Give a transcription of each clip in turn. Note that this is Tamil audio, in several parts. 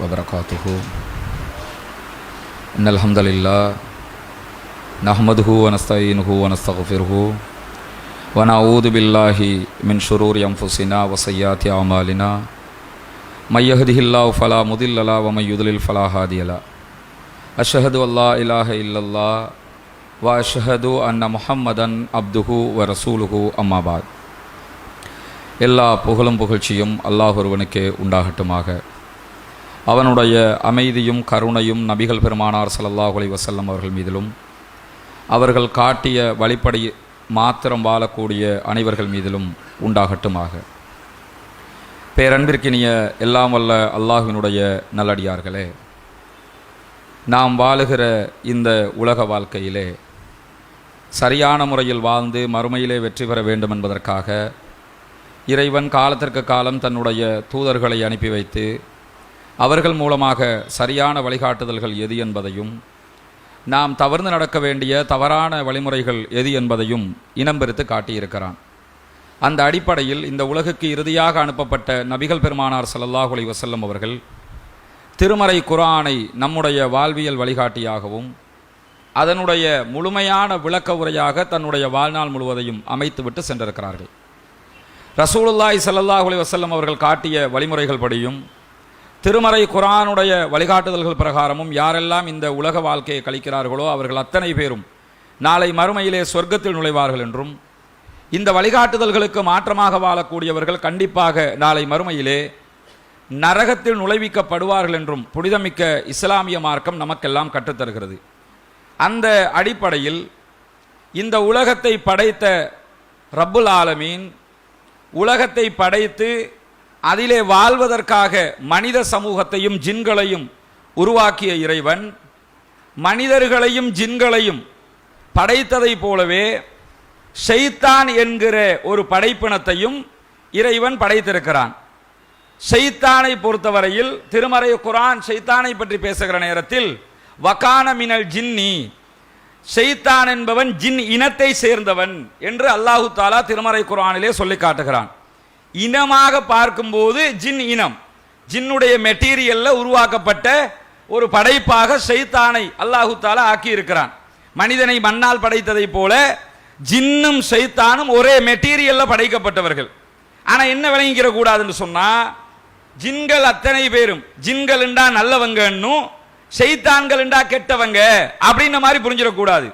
وبركاته إن الحمد لله نحمده ونستعينه ونستغفره ونعوذ بالله من شرور أنفسنا وسيئات أعمالنا من يهده الله فلا مضل له ومن يضلل فلا هادي له أشهد أن لا إله إلا الله وأشهد أن محمدا عبده ورسوله أما بعد எல்லா புகழும் புகழ்ச்சியும் அல்லாஹ் ஒருவனுக்கே உண்டாகட்டுமாக அவனுடைய அமைதியும் கருணையும் நபிகள் பெருமானார் சல்லாஹ் அலி வசல்லம் அவர்கள் மீதிலும் அவர்கள் காட்டிய வழிப்படை மாத்திரம் வாழக்கூடிய அனைவர்கள் மீதிலும் உண்டாகட்டுமாக. பேரன்பிற்கினிய எல்லாம் வல்ல அல்லாஹினுடைய நல்லடியார்களே நாம் வாழுகிற இந்த உலக வாழ்க்கையிலே சரியான முறையில் வாழ்ந்து மறுமையிலே வெற்றி பெற வேண்டும் என்பதற்காக இறைவன் காலத்திற்கு காலம் தன்னுடைய தூதர்களை அனுப்பி வைத்து அவர்கள் மூலமாக சரியான வழிகாட்டுதல்கள் எது என்பதையும் நாம் தவறுந்து நடக்க வேண்டிய தவறான வழிமுறைகள் எது என்பதையும் இனம்பெருத்து காட்டியிருக்கிறான். அந்த அடிப்படையில் இந்த உலகுக்கு இறுதியாக அனுப்பப்பட்ட நபிகள் பெருமானார் ஸல்லல்லாஹு வசல்லம் அவர்கள் திருமறை குர்ஆனை நம்முடைய வாழ்வியல் வழிகாட்டியாகவும் அதனுடைய முழுமையான விளக்க உரையாக தன்னுடைய வாழ்நாள் முழுவதையும் அமைத்துவிட்டு சென்றிருக்கிறார்கள். ரசூலுல்லாய் சல்லாஹ் அலி வசல்லம் அவர்கள் காட்டிய வழிமுறைகள் படியும் திருமறை குரானுடைய வழிகாட்டுதல்கள் பிரகாரமும் யாரெல்லாம் இந்த உலக வாழ்க்கையை கழிக்கிறார்களோ அவர்கள் அத்தனை பேரும் நாளை மறுமையிலே சொர்க்கத்தில் நுழைவார்கள் என்றும் இந்த வழிகாட்டுதல்களுக்கு மாற்றமாக வாழக்கூடியவர்கள் கண்டிப்பாக நாளை மறுமையிலே நரகத்தில் நுழைவிக்கப்படுவார்கள் என்றும் புனிதமிக்க இஸ்லாமிய மார்க்கம் நமக்கெல்லாம் கற்றுத்தருகிறது. அந்த அடிப்படையில் இந்த உலகத்தை படைத்த ரப்புல் ஆலமீன் உலகத்தை படைத்து அதிலே வாழ்வதற்காக மனித சமூகத்தையும் ஜின்களையும் உருவாக்கிய இறைவன் மனிதர்களையும் ஜின்களையும் படைத்ததைப் போலவே ஷெய்தான் என்கிற ஒரு படைப்பினத்தையும் இறைவன் படைத்திருக்கிறான். ஷெய்தானை பொறுத்தவரையில் திருமறை குரான் ஷெய்தானை பற்றி பேசுகிற நேரத்தில் வகான மினல் ஜின்னி ஷெய்தான் என்பவன் ஜின் இனத்தை சேர்ந்தவன் என்று அல்லாஹு தாலா திருமறை குரானிலே சொல்லி காட்டுகிறான். இனமாக பார்க்கும்போது ஜின் இனம். ஜின்னுடைய மெட்டீரியல்ல உருவாக்கப்பட்ட ஒரு படைப்பாக சைத்தானை அல்லாஹு தாலா ஆக்கி இருக்கிறான் மனிதனை மண்ணால் படைத்ததைப் போல ஜின்னும் சைத்தானும் ஒரே மெட்டீரியல்ல படைக்கப்பட்டவர்கள். ஆனா என்ன விளங்கிக்கிற கூடாதுன்னு சொன்னா ஜின்கள் அத்தனை பேரும் ஜின்கள்ண்டா நல்லவங்கன்னும் செய்தான்கள்ண்டா கெட்டவங்க அப்படின்ன மாதிரி புரிஞ்சிடக்கூடாது.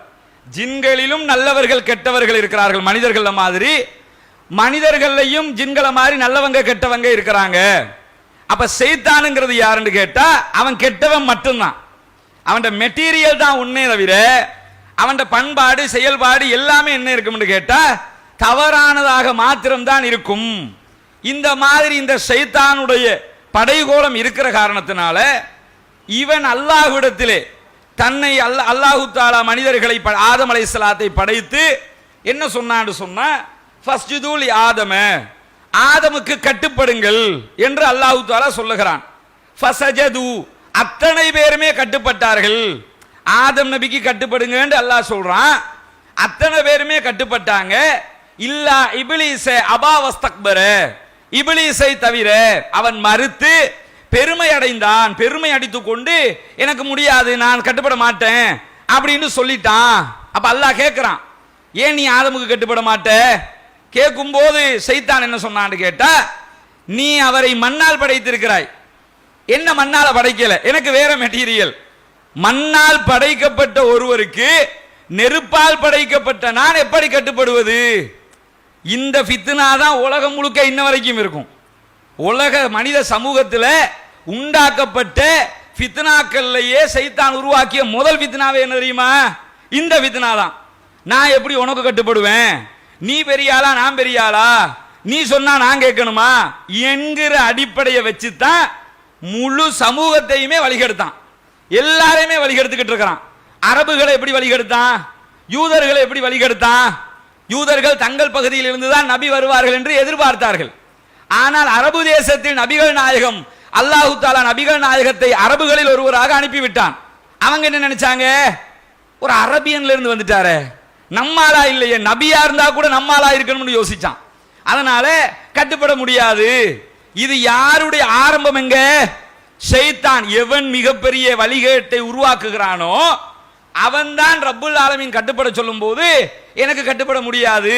ஜின்களிலும் நல்லவர்கள் கெட்டவர்கள் இருக்கிறார்கள் மனிதர்கள் மாதிரி மனிதர்களையும் ஜின்களை மாதிரி நல்லவங்க கெட்டவங்க இருக்கிறாங்க. அப்ப செய்தானுங்கிறது யாருன்னு கேட்டா அவன் கெட்டவன் மட்டும்தான். அவன் மெட்டீரியல் தான் உண்மை தவிர அவன் பண்பாடு செயல்பாடு எல்லாமே என்ன இருக்கும்னு கேட்டா தவறானதாக மாத்திரம்தான் இருக்கும். இந்த மாதிரி இந்த சைத்தானுடைய படைகோலம் இருக்கிற காரணத்தினால இவன் அல்லாஹுடத்திலே தன்னை அல்ல அல்லாஹு தாலா மனிதர்களை ப- ஆதம் சலாத்தை படைத்து என்ன சொன்னான்னு சொன்னா ஃபஸ்ஜுதூல் ஆதம ஆதமுக்கு கட்டுப்படுங்கள் என்று அல்லாஹு தாலா சொல்லுகிறான். ஃபசஜது அத்தனை பேருமே கட்டுப்பட்டார்கள். ஆதம் நபிக்கு கட்டுப்படுங்கன்னு அல்லாஹ் சொல்றான். அத்தனை பேருமே கட்டுப்பட்டாங்க. இல்லா இபிலிச அபாவஸ்தக்பர இபிலிசை தவிர அவன் மறுத்து பெருமை அடைந்தான். பெருமை அடித்து கொண்டு எனக்கு முடியாது நான் கட்டுப்பட மாட்டேன் அப்படின்னு சொல்லிட்டான். அப்ப அல்லாஹ் கேட்கிறான் ஏன் நீ ஆதமுக்கு கட்டுப்பட மாட்ட? கேட்கும்போது சைத்தான் என்ன சொன்னான்னு கேட்டா நீ அவரை மண்ணால் படைத்திருக்கிறாய். என்ன மண்ணால் படைக்கல? எனக்கு வேற மெட்டீரியல் மண்ணால் படைக்கப்பட்ட ஒருவருக்கு நெருப்பால் படைக்கப்பட்ட நான் எப்படி கட்டுப்படுவது? இந்த ஃபித்னா தான் உலகம் முழுக்க இன்ன வரைக்கும் இருக்கும். உலக மனித சமூகத்தில் உண்டாக்கப்பட்ட ஃபித்னாக்கள்லையே சைத்தான் உருவாக்கிய முதல் ஃபித்னாவே என்ன தெரியுமா? இந்த ஃபித்னா தான். நான் எப்படி உனக்கு கட்டுப்படுவேன்? நீ பெரிய ஆளா நான் பெரிய ஆளா நீ சொன்னா நான் கேட்கணுமா? என்கிற அடிப்படையை வச்சு தான் முழு சமூகத்தையுமே வழிகெடுத்தான். எல்லாரையுமே வழிகெடுத்துக்கிட்டு இருக்கிறான். அரபுகளை எப்படி வழிகெடுத்தான்? யூதர்களை எப்படி வழிகெடுத்தான்? யூதர்கள் தங்கள் பகுதியில் இருந்து தான் நபி வருவார்கள் என்று எதிர்பார்த்தார்கள். ஆனால் அரபு தேசத்தில் நபிகள் நாயகம் அல்லாஹு தாலா நபிகள் நாயகத்தை அரபுகளில் ஒருவராக அனுப்பிவிட்டான். அவங்க என்ன நினைச்சாங்க? ஒரு அரபியன்ல இருந்து வந்துட்டாரே. நம்மாலா இல்லையே நபியா இருந்தா கூட நம்மாலா இருக்கணும்னு யோசிச்சான். அதனால கட்டுப்பட முடியாது. இது யாருடைய ஆரம்பம் எங்க? ஷெய்தான் எவன் மிகப்பெரிய வழிகேட்டை உருவாக்குகிறானோ அவன்தான் ரப்புல் ஆலமீன் கட்டுப்பட சொல்லும்போது எனக்கு கட்டுப்பட முடியாது.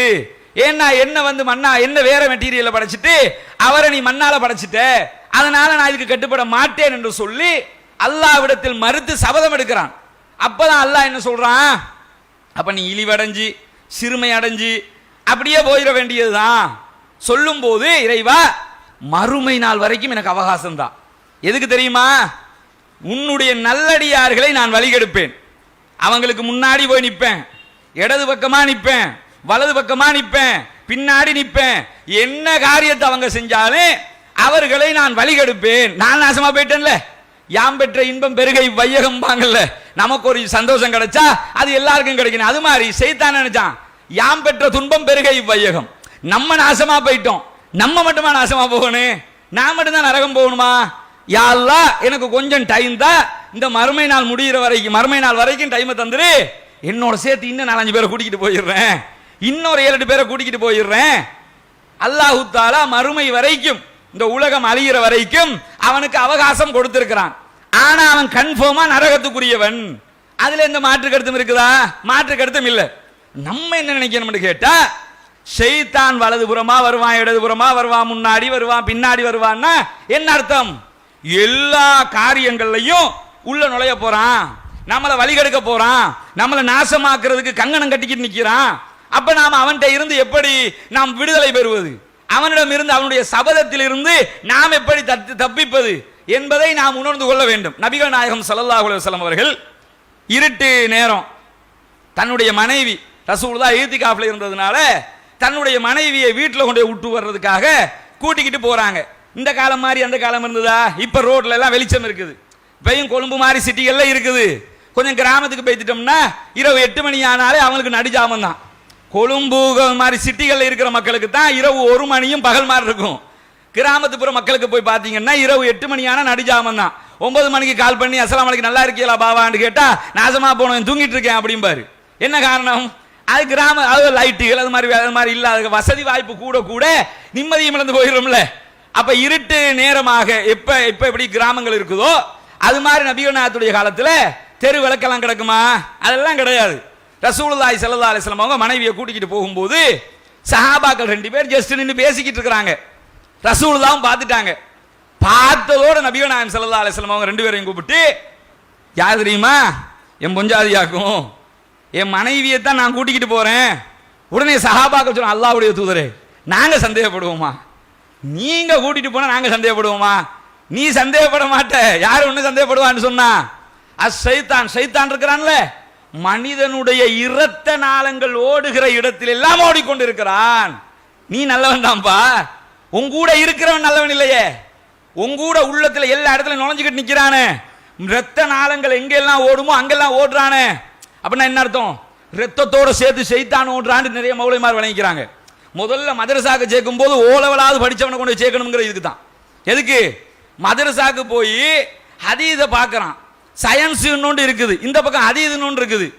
ஏன்னா என்ன வந்து மண்ணா என்ன வேற மெட்டீரியலை படைச்சிட்டு அவரை நீ மண்ணால படைச்சிட்ட. அதனால நான் இதுக்கு கட்டுப்பட மாட்டேன் என்று சொல்லி அல்லாவிடத்தில் மறுத்து சபதம் எடுக்கிறான். அப்பதான் அல்லாஹ் என்ன சொல்றான்? அப்போ நீ இழிவடைஞ்சு சிறுமை அடைஞ்சு அப்படியே போயிட வேண்டியதுதான். சொல்லும்போது இறைவா மறுமை நாள் வரைக்கும் எனக்கு அவகாசம் தான் எதுக்கு தெரியுமா? உன்னுடைய நல்லடியார்களை நான் வழிகெடுப்பேன். அவங்களுக்கு முன்னாடி போய் நிற்பேன். இடது பக்கமாக நிற்பேன். வலது பக்கமாக நிற்பேன். பின்னாடி நிற்பேன். என்ன காரியத்தை அவங்க செஞ்சாலும் அவர்களை நான் வழிகெடுப்பேன். நான் நாசமாக போயிட்டேன்ல. யாம் பெற்ற இன்பம் பெருகை வையகம் பாங்கல்ல. நமக்கு ஒரு சந்தோஷம் கிடைச்சா அது எல்லாருக்கும் கிடைக்கணும். அது மாதிரி செய்தான் நினைச்சான் யாம் பெற்ற துன்பம் பெருகை வையகம். நம்ம நாசமா போயிட்டோம். நம்ம மட்டுமா நாசமா போகணும்? நான் மட்டும்தான் நரகம் போகணுமா? யாழ்லா எனக்கு கொஞ்சம் டைம் தான் இந்த மறுமை நாள் முடியிற வரைக்கும் மறுமை நாள் வரைக்கும் டைமை தந்துரு. என்னோட சேர்த்து இன்னும் நாலஞ்சு பேரை கூட்டிகிட்டு போயிடுறேன். இன்னொரு ஏழு எட்டு பேரை கூட்டிக்கிட்டு போயிடுறேன். அல்லாஹு தாலா மறுமை வரைக்கும் இந்த உலகம் அழிகிற வரைக்கும் அவனுக்கு அவகாசம் கொடுத்திருக்கிறான். ஆனா அவன் கன்ஃபார்மா நரகத்துக்குரியவன். அதுல எந்த மாற்று கருத்தும் இருக்குதா? மாற்று கருத்தும் இல்ல. நம்ம என்ன நினைக்கணும்னு கேட்டா செய்தான் வலதுபுறமா வருவான் இடதுபுறமா வருவான் முன்னாடி வருவான் பின்னாடி வருவான்னா என்ன அர்த்தம்? எல்லா காரியங்கள்லையும் உள்ள நுழைய போறான். நம்மளை வழிகெடுக்க போறான். நம்மளை நாசமாக்குறதுக்கு கங்கணம் கட்டிக்கிட்டு நிக்கிறான். அப்ப நாம அவன்கிட்ட இருந்து எப்படி நாம் விடுதலை பெறுவது? அவனிடம் இருந்து அவனுடைய சபதத்தில் இருந்து நாம் எப்படி தப்பிப்பது? என்பதை நாம் உணர்ந்து கொள்ள வேண்டும். நபிகள் நாயகம் ஸல்லல்லாஹு அலுவலம் அவர்கள் இருட்டு நேரம் தன்னுடைய மனைவி ரசூலுல்லா காப்பில் இருந்ததுனால தன்னுடைய மனைவியை வீட்டில் கொண்டு போய் விட்டு வர்றதுக்காக கூட்டிக்கிட்டு போகிறாங்க இந்த காலம் மாதிரி அந்த காலம் இருந்ததா? இப்போ ரோட்ல எல்லாம் வெளிச்சம் இருக்குது. இப்பயும் கொழும்பு மாதிரி சிட்டிகளில் இருக்குது. கொஞ்சம் கிராமத்துக்கு போய்த்துட்டோம்னா இரவு எட்டு மணி ஆனாலே அவங்களுக்கு நடுஜாமம் தான் கொழும்பு மாதிரி சிட்டிகளில் இருக்கிற மக்களுக்கு தான் இரவு ஒரு மணியும் பகல் மாதிரி இருக்கும். கிராமத்துப்புற மக்களுக்கு போய் பார்த்தீங்கன்னா இரவு எட்டு மணி ஆனா தான். ஒன்பது மணிக்கு கால் பண்ணி அஸ்ஸலாமு மலைக்கு நல்லா இருக்கீங்களா பாவான்னு கேட்டா நாசமா போனவன் தூங்கிட்டு இருக்கேன் அப்படிம்பாரு. என்ன காரணம்? அது கிராம அது லைட்டுகள் அது மாதிரி அது மாதிரி இல்லாத வசதி வாய்ப்பு கூட கூட நிம்மதியும் இழந்து போயிடும்ல அப்ப இருட்டு நேரமாக எப்ப எப்ப எப்படி கிராமங்கள் இருக்குதோ அது மாதிரி நபிகநாத்துடைய காலத்துல தெரு விளக்கெல்லாம் கிடக்குமா? அதெல்லாம் கிடையாது. ரசூலுல்லாய் செல்லதா அலிஸ்லாம் அவங்க மனைவியை கூட்டிக்கிட்டு போகும்போது சஹாபாக்கள் ரெண்டு பேர் ஜஸ்ட் நின்று பேசிக்கிட்டு இருக்கிறாங்க. ரசூலுல்லாவும் பார்த்துட்டாங்க. பார்த்ததோட நபியோ நான் ஸல்லல்லாஹு அலிஸ்லாம் அவங்க ரெண்டு பேரையும் கூப்பிட்டு யார் தெரியுமா? என் பொஞ்சாதியாக்கும். என் மனைவியை தான் நான் கூட்டிக்கிட்டு போகிறேன் உடனே சஹாபாக்கள் சொன்ன அல்லாவுடைய தூதரே நாங்கள் சந்தேகப்படுவோமா? நீங்கள் கூட்டிகிட்டு போனால் நாங்கள் சந்தேகப்படுவோமா? நீ சந்தேகப்பட மாட்ட. யார் ஒன்று சந்தேகப்படுவான்னு சொன்னா? அஸ் சைத்தான் சைத்தான் இருக்கிறான்ல. மனிதனுடைய இரத்த நாளங்கள் ஓடுகிற இடத்தில் எல்லாம் ஓடிக்கொண்டிருக்கிறான். நீ நல்லவன் தான்ப்பா உங்கூட இருக்கிறவன் நல்லவன் இல்லையே. உங்கூட உள்ளத்தில் உள்ளத்துல எல்லா இடத்துல நுழைஞ்சுக்கிட்டு நிற்கிறானே ரத்த நாளங்கள் எங்கெல்லாம் ஓடுமோ அங்கெல்லாம் ஓடுறானே. அப்படின்னா என்ன அர்த்தம்? ரத்தத்தோட சேர்த்து செய்தான் ஓடுறான்னு நிறைய மௌலிமார் விளங்கிக்கிறாங்க முதல்ல மதரசாக்கு சேர்க்கும் போது ஓலவலாவது படித்தவனை கொண்டு சேர்க்கணுங்கிற இதுக்கு தான் எதுக்கு? மதரசாக்கு போய் ஹதீதை பார்க்குறான். சயின்ஸ் இன்னொன்று இருக்குது. இந்த பக்கம் ஹதீஸ் இன்னொன்று இருக்குது.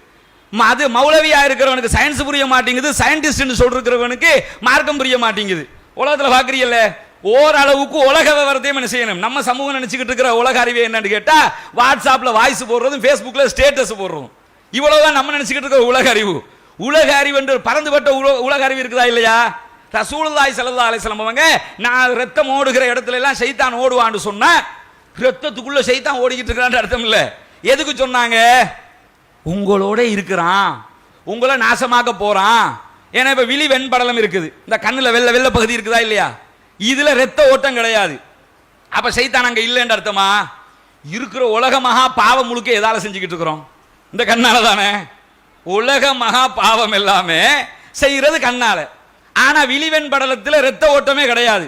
ம- அது மௌலவியாக இருக்கிறவனுக்கு சயின்ஸ் புரிய மாட்டேங்குது. சயின்டிஸ்ட்னு சொல்லிருக்கிறவனுக்கு மார்க்கம் புரிய மாட்டேங்குது. உலகத்தில் பார்க்குறீல்ல ஓரளவுக்கு உலக விவரத்தையும் என்ன செய்யணும்? நம்ம சமூகம் நினச்சிக்கிட்டு இருக்கிற உலக அறிவு என்னன்னு கேட்டால் வாட்ஸ்அப்பில் வாய்ஸ் போடுறதும் ஃபேஸ்புக்கில் ஸ்டேட்டஸ் போடுறோம் இவ்வளோதான் நம்ம நினச்சிக்கிட்டு இருக்கிற உலக அறிவு. உலக அறிவு என்று பறந்துபட்ட உலக அறிவு இருக்குதா இல்லையா? ரசூலுல்லாஹி ஸல்லல்லாஹு அலைஹி வஸல்லம் அவங்க நான் ரத்தம் ஓடுகிற இடத்துல எல்லாம் சைத்தான் ஓடுவான்னு சொன்னா ரத்தத்துக்குள்ள சைத்தான் ஓடிக்கிட்டு இருக்கிறான்னு அர்த்தம் இல்லை. எதுக்கு சொன்னாங்க? உங்களோட இருக்கிறான். உங்களை நாசமாக்க போறான். ஏன்னா இப்போ விழி வெண்படலம் இருக்குது. இந்த கண்ணில் வெள்ளை வெள்ளை பகுதி இருக்குதா இல்லையா? இதில் ரத்த ஓட்டம் கிடையாது. அப்போ சைத்தான் அங்கே இல்லைன்ற அர்த்தமா? இருக்கிற உலக மகா பாவம் முழுக்க எதால் செஞ்சுக்கிட்டு இருக்கிறோம்? இந்த கண்ணால் தானே? உலக மகா பாவம் எல்லாமே செய்கிறது கண்ணால். ஆனால் விழிவெண் படலத்தில் ரத்த ஓட்டமே கிடையாது.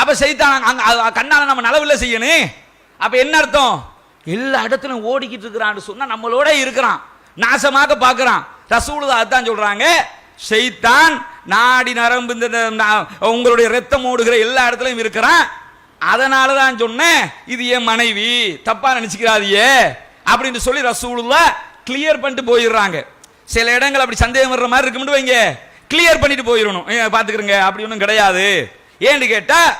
அப்போ செய்தான் அங்கே கண்ணால் நம்ம நலவில் செய்யணும் அப்போ என்ன அர்த்தம்? எல்லா இடத்துலையும் ஓடிக்கிட்டு இருக்கிறான்னு சொன்னால் நம்மளோட இருக்கிறான். நாசமாக பார்க்குறான். ரசூலுதா அதான் சொல்கிறாங்க செய்தான் நாடி நரம்பு இந்த உங்களுடைய ரத்தம் ஓடுகிற எல்லா இடத்துலையும் இருக்கிறான். அதனால தான் சொன்னேன் இது என் மனைவி தப்பா நினைச்சுக்கிறாதியே அப்படின்னு சொல்லி ரசூலுல்லா கிளியர் பண்ணிட்டு போயிடுறாங்க. சில இடங்கள் அப்படி சந்தேகம் வர்ற மாதிரி இருக்கும்னு வைங்க. கிளியர் பண்ணிட்டு போயிடணும். ஏ, அப்படி ஒன்றும் கிடையாது. ஏன்னு கேட்டா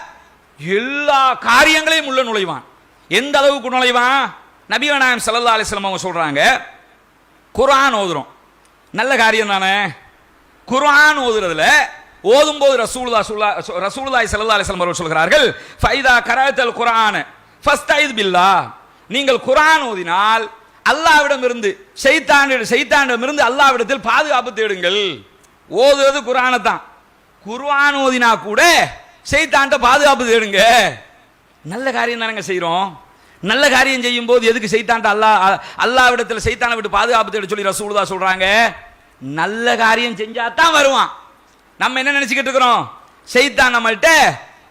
எல்லா காரியங்களையும் உள்ள நுழைவான். எந்த அளவுக்கு நுழைவான்? நபிவநாயம் சல்லா அலிஸ்லாம் அவங்க சொல்றாங்க குரான் ஓதுறோம். நல்ல காரியம் தானே? குர்ஆன் ஓதுறதுல ஓதும்போது ரசூலுல்லா சுல்லா ரசூலுல்லாஹி ஸல்லல்லாஹு அலைஹி வஸல்லம் அவர்கள் சொல்கிறார்கள் ஃபைதா கரஅத்தல் குர்ஆன் ஃபஸ்தைத் பில்லா. நீங்கள் குர்ஆன் ஓதினால் அல்லாஹ்விடம் இருந்து ஷைத்தானிடம் ஷைத்தானிடம் இருந்து அல்லாஹ்விடத்தில் பாதுகாப்பு தேடுங்கள். ஓதுவது குர்ஆனை தான். குர்ஆன் ஓதினா கூட ஷைத்தான்ட்ட பாதுகாப்பு தேடுங்க. நல்ல காரியம் தானங்க செய்கிறோம் நல்ல காரியம் செய்யும் போது எதுக்கு செய்தான்ட்டு அல்லாஹ் அல்லாவிடத்தில் செய்தானை விட்டு பாதுகாப்பு தேட சொல்லி ரசூலுதா சொல்கிறாங்க நல்ல காரியம் செஞ்சால் தான் வருவான். நம்ம என்ன நினைச்சுக்கிட்டு இருக்கிறோம்? செய்தான் நம்மள்ட்ட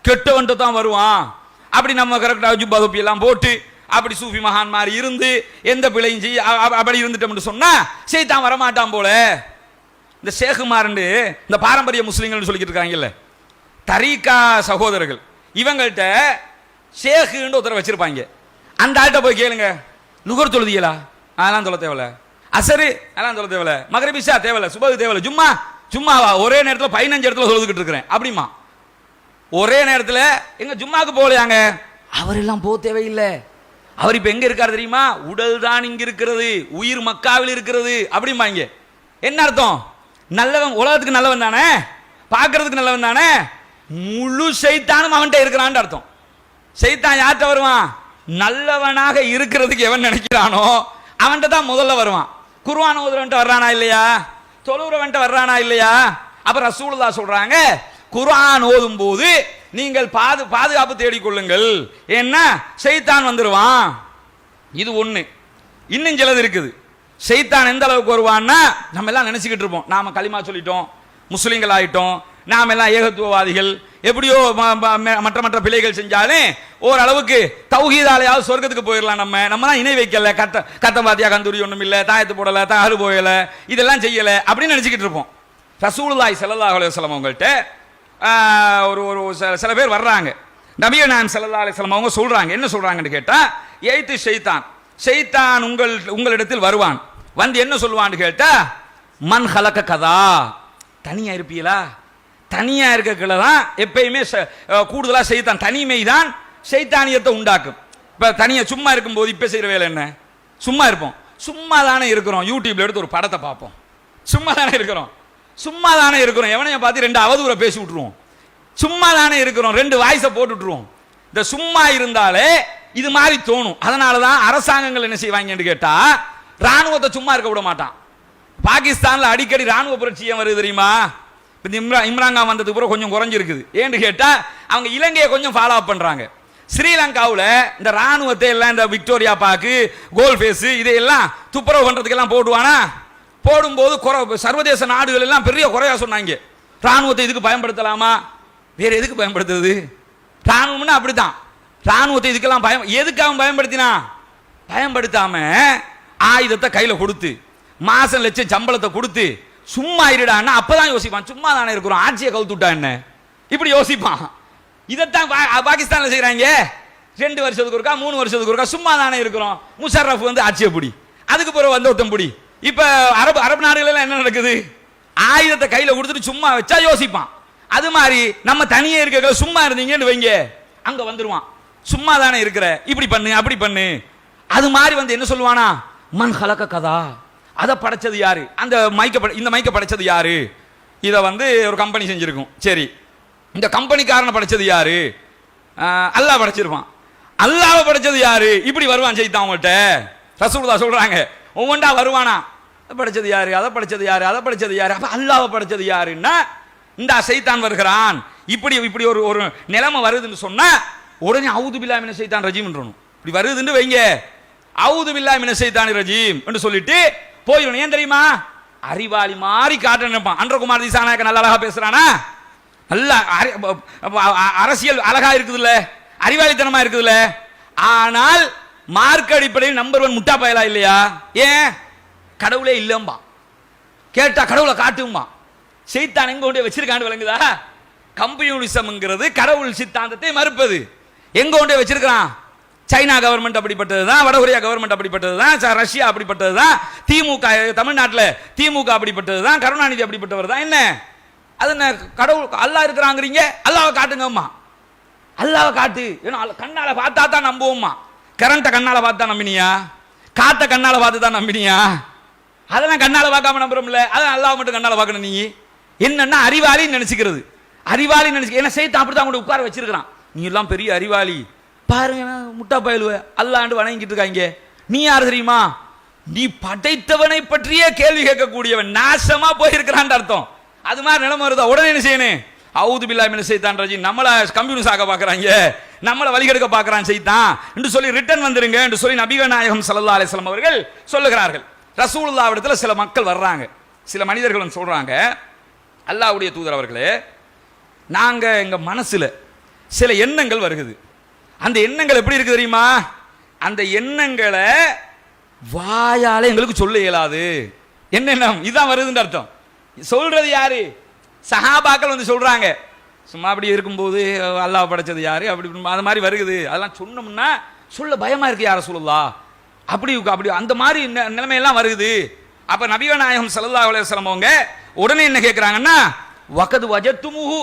கெட்டவன்ட்டு தான் வருவான். அப்படி நம்ம கரெக்டாக ஜுப்பா எல்லாம் போட்டு அப்படி சூஃபி மகான் மாதிரி இருந்து எந்த பிழையும் செய்ய அப்படி இருந்துட்டோம்னு சொன்னா செய்தான் வரமாட்டான் போல. இந்த சேகுமாரண்டு இந்த பாரம்பரிய முஸ்லீம்கள்னு சொல்லிக்கிட்டு இருக்காங்கல்ல தரீகா சகோதரர்கள் இவங்கள்ட்ட ஷேகுன்னு ஒருத்தரை வச்சிருப்பாங்க. அந்த ஆள்கிட்ட போய் கேளுங்க. நுகர் தொழுதியலா அதெல்லாம் சொல்ல தேவையில்ல. அசரு. அதெல்லாம் சொல்ல தேவையில்ல மகரபிஷா தேவையில்ல சுபகு தேவையில்ல சும்மா சும்மாவா ஒரே நேரத்தில் பதினஞ்சு இடத்துல சொல்லிக்கிட்டு இருக்கிறேன். அப்படிமா ஒரே நேரத்தில் எங்கே ஜும்மாக்கு போகலையாங்க? அவர் எல்லாம் போக தேவையில்லை. அவர் இப்போ எங்கே இருக்கார் தெரியுமா? உடல் தான் இங்கே இருக்கிறது. உயிர் மக்காவில் இருக்கிறது. அப்படிம்பாங்க என்ன அர்த்தம்? நல்லவன் உலகத்துக்கு நல்லவன் தானே? பார்க்கறதுக்கு நல்லவன் தானே? முழு சைத்தானும் அவன்கிட்ட இருக்கிறான்னு அர்த்தம். சைத்தான் யார்கிட்ட வருவான்? நல்லவனாக இருக்கிறதுக்கு எவன் நினைக்கிறானோ அவன்கிட்ட தான் முதல்ல வருவான். குர்ஆன் ஓதுறவன்ட்டு வர்றானா இல்லையா? தொழுகிறவன்ட்டு வர்றானா இல்லையா? அப்புறம் ரசூலுல்லா சொல்றாங்க குர்ஆன் ஓதும் போது நீங்கள் பாது பாதுகாப்பு தேடிக்கொள்ளுங்கள். ஏன்னா செய்தான் வந்துருவான். இது ஒன்று இன்னும் சிலது இருக்குது. செய்தான் எந்த அளவுக்கு வருவான்னா நம்ம எல்லாம் நினைச்சுக்கிட்டு இருப்போம். நாம களிமா சொல்லிட்டோம் முஸ்லீம்கள் ஆகிட்டோம் நாம் எல்லாம் ஏகத்துவவாதிகள். எப்படியோ ம- ம- மற்ற மற்ற பிழைகள் செஞ்சாலும் ஓரளவுக்கு தௌஹீதாலையாவது சொர்க்கத்துக்கு போயிடலாம் நம்ம. நம்ம தான் இணை வைக்கல. கத்த கத்த பாத்தியா கந்தூரி ஒன்றும் இல்லை தாயத்து போடலை தாறு போயலை இதெல்லாம் செய்யலை அப்படின்னு நினச்சிக்கிட்டு இருப்போம். ரசூலாய் ஸல்லல்லாஹு அலுவலம் அவங்கள்ட்ட ஒரு ஒரு சில- சில பேர் வர்றாங்க. நபிய நாயம் ஸல்லல்லாஹு அலுவலம் அவங்க சொல்கிறாங்க என்ன சொல்கிறாங்கன்னு கேட்டால் எய்த்து ஷெய்தான் ஷெய்தான் உங்கள் உங்களிடத்தில் வருவான். வந்து என்ன சொல்லுவான்னு கேட்டால் மண் ஹலக்க கதா. தனியாக இருப்பீங்களா? தனியாக இருக்கக்குள்ள தான் எப்பயுமே ச- செய்தான். தனிமை தான் சைத்தானியத்தை உண்டாக்கும். இப்போ தனியாக சும்மா இருக்கும்போது இப்போ செய்கிற வேலை என்ன? சும்மா இருப்போம். சும்மா தானே இருக்கிறோம் யூடியூப்ல எடுத்து ஒரு படத்தை பார்ப்போம். சும்மா தானே இருக்கிறோம். சும்மா தானே இருக்கிறோம். எவனையும் பார்த்து ரெண்டு அவதூறை பேசி விட்ருவோம் சும்மா தானே இருக்கிறோம். ரெண்டு வாய்ஸை போட்டு விட்ருவோம் இந்த சும்மா இருந்தாலே இது மாதிரி தோணும். அதனால தான் அரசாங்கங்கள் என்ன செய்வாங்கன்னு கேட்டால் ராணுவத்தை சும்மா இருக்க விட மாட்டான். பாகிஸ்தானில் அடிக்கடி ராணுவ புரட்சியம் வருது தெரியுமா? இப்போ இந்த இம்ரா இம்ரான் கான் வந்ததுக்கு அப்புறம் கொஞ்சம் குறைஞ்சிருக்குது. ஏன்னு கேட்டால் அவங்க இலங்கையை கொஞ்சம் ஃபாலோ அப் பண்ணுறாங்க ஸ்ரீலங்காவில் இந்த ராணுவத்தை எல்லாம் இந்த விக்டோரியா பாக்கு கோல் ஃபேஸு இதையெல்லாம் துப்புரவு பண்ணுறதுக்கெல்லாம் போடுவானா? போடும்போது குறை சர்வதேச நாடுகள் எல்லாம் பெரிய குறையாக சொன்னாங்க. ராணுவத்தை இதுக்கு பயன்படுத்தலாமா? வேறு எதுக்கு பயன்படுத்துறது? ராணுவம்னா அப்படித்தான். ராணுவத்தை இதுக்கெல்லாம் பயம் எதுக்காக பயன்படுத்தினா? பயன்படுத்தாமல் ஆயுதத்தை கையில் கொடுத்து மாதம் லட்சம் சம்பளத்தை கொடுத்து சும்மா இருடான்னா அப்பதான் யோசிப்பான். சும்மா தானே இருக்கிறோம். ஆட்சியை கவுத்துட்டா என்ன? இப்படி யோசிப்பான். இதைத்தான் பா- பாகிஸ்தான்ல செய்றாங்க. ரெண்டு வருஷத்துக்கு இருக்கா மூணு வருஷத்துக்கு இருக்கா சும்மா தானே இருக்கிறோம். முஷர்ரஃப் வந்து ஆட்சியை பிடி. அதுக்கு பிறகு வந்து ஒருத்தன் பிடி. இப்ப அரபு அரபு நாடுகளெல்லாம் என்ன நடக்குது? ஆயுதத்தை கையில கொடுத்துட்டு சும்மா வச்சா யோசிப்பான். அது மாதிரி நம்ம தனியே இருக்க சும்மா இருந்தீங்கன்னு வைங்க. அங்க வந்துருவான். சும்மா தானே இருக்கிற. இப்படி பண்ணு அப்படி பண்ணு. அது மாதிரி வந்து என்ன சொல்லுவானா? மண் கலக்க கதா. அதை படைச்சது யாரு? அந்த மைக்க படை- இந்த மைக்க படைச்சது யாரு? இதை வந்து ஒரு கம்பெனி செஞ்சுருக்கும். சரி. இந்த கம்பெனிக்காரனை படைச்சது யாரு? அல்லாஹ் படைச்சிருப்பான். அல்லாவை படைச்சது யாரு? இப்படி வருவான் செய்தான் அவங்கள்ட்ட. ரசூலுல்லாஹ் சொல்கிறாங்க ஒவ்வொன்றா வருவானா? அதை படைச்சது யாரு? அதை படைச்சது யாரு? அதை படைச்சது யாரு? அப்போ அல்லாவை படைச்சது யாருன்னா இந்த சைத்தான் வருகிறான். இப்படி இப்படி ஒரு ஒரு நிலைமை வருதுன்னு சொன்னால் உடனே அவுது பில்லா மின சைத்தான் ரஜீம்ன்றணும். இப்படி வருதுன்னு வைங்க. அவுது பில்லா மின சைத்தான் ரஜீம் என்று சொல்லிட்டு போயிடணும். ஏன் தெரியுமா? அறிவாளி மாதிரி காட்ட நினைப்பான் அன்றகுமார் திசாநாயக்க நல்ல அழகா பேசுறானா? நல்ல அரசியல் அழகா இருக்குதுல்ல. அறிவாளித்தனமா இருக்குதுல்ல. ஆனால் மார்க் அடிப்படையில் நம்பர் ஒன் முட்டா பயலா இல்லையா? ஏன்? கடவுளே இல்லம்பா கேட்டா கடவுளை காட்டுமா செய்தான் எங்க கொண்டு போய் வச்சிருக்கான்னு விளங்குதா? கம்யூனிசம்ங்கிறது கடவுள் சித்தாந்தத்தை மறுப்பது. எங்க கொண்டு போய் சைனா கவர்மெண்ட் அப்படிப்பட்டது தான் வடகொரியா கவர்மெண்ட் அப்படிப்பட்டது தான் ரஷ்யா அப்படிப்பட்டது தான் திமுக தமிழ்நாட்டில் திமுக அப்படிப்பட்டது தான் கருணாநிதி அப்படிப்பட்டவர் தான். என்ன? அது என்ன கடவுள் அல்லாஹ் இருக்கிறாங்கிறீங்க? அல்லாவை காட்டுங்கம்மா. அல்லாவை காட்டு. ஏன்னா கண்ணால் பார்த்தா தான் நம்புவோம்மா கரண்ட்டை கண்ணால் பார்த்து தான் நம்பினியா? காற்றை கண்ணால் பார்த்து தான் நம்பினியா? அதெல்லாம் கண்ணால் பார்க்காம நம்புறோம்ல. அதான் அல்லாவை மட்டும் கண்ணால் பார்க்கணும் நீ. என்னன்னா அறிவாளின்னு நினச்சிக்கிறது. அறிவாளி என்ன ஏன்னா அப்படி தான் உங்களுக்கு உட்கார வச்சிருக்கிறான். நீ எல்லாம் பெரிய அறிவாளி. பாருங்க முட்டா பயலுவ. அல்லாண்டு வணங்கிட்டு இருக்காங்க நீ யார் தெரியுமா? நீ படைத்தவனை பற்றியே கேள்வி கேட்கக்கூடியவன். நாசமா போயிருக்கிறான் அர்த்தம். அது மாதிரி நிலைமை வருதா? உடனே என்ன செய்யணும் அவுது பில்லா மின செய்தான் ரஜி நம்மளை கம்ப்யூட்டர்ஸ் ஆக பார்க்கறாங்க. நம்மள வழிகெடுக்க பார்க்கறான் செய்தான் என்று சொல்லி ரிட்டர்ன் வந்துருங்க என்று சொல்லி நபிகள் நாயகம் ஸல்லல்லாஹு அலைஹி அவர்கள் சொல்லுகிறார்கள். ரசூலுல்லாஹ்விடத்தில் சில மக்கள் வர்றாங்க. சில மனிதர்களும் சொல்கிறாங்க சொல்றாங்க. அல்லாஹ்வுடைய தூதர் அவர்களே நாங்க எங்க மனசுல சில எண்ணங்கள் வருகுது. அந்த எண்ணங்கள் எப்படி இருக்கு தெரியுமா? அந்த எண்ணங்களை வாயால எங்களுக்கு சொல்ல இயலாது. என்ன எண்ணம்? இதான் வருதுன்னு அர்த்தம். சொல்றது யாரு? சஹாபாக்கள் வந்து சொல்றாங்க. சும்மா அப்படி இருக்கும்போது அல்லாஹ் படைச்சது யாரு? அப்படி அது மாதிரி வருகுது. அதெல்லாம் சொன்னோம்னா சொல்ல பயமா இருக்கு யார சொல்லலா அப்படி அப்படி அந்த மாதிரி நிலைமையெல்லாம் வருகுது. அப்ப நபிகள் நாயகம் சல்லா அலைஹி அவங்க உடனே என்ன கேட்குறாங்கன்னா வகது வஜத்துமுகு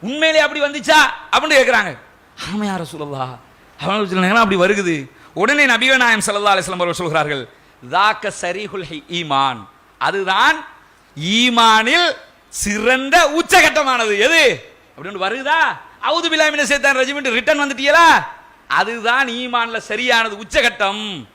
உண்மையிலே அப்படி வந்துச்சா? அப்படின்னு கேட்குறாங்க ஆமையார யார சொல்லலா? அவங்க அப்படி வருகுது. உடனே நபிகள் நாயம் சல்லா அலிஸ்லாம் அவர்கள் சொல்கிறார்கள் தாக்க சரிஹுல் ஈமான். அதுதான் ஈமானில் சிறந்த உச்சகட்டமானது. எது? அப்படின்னு வருதா அவுது பிலாமின சேத்தான் ரெஜிமெண்ட் ரிட்டர்ன் வந்துட்டீங்களா அதுதான் ஈமான்ல சரியானது உச்சகட்டம்.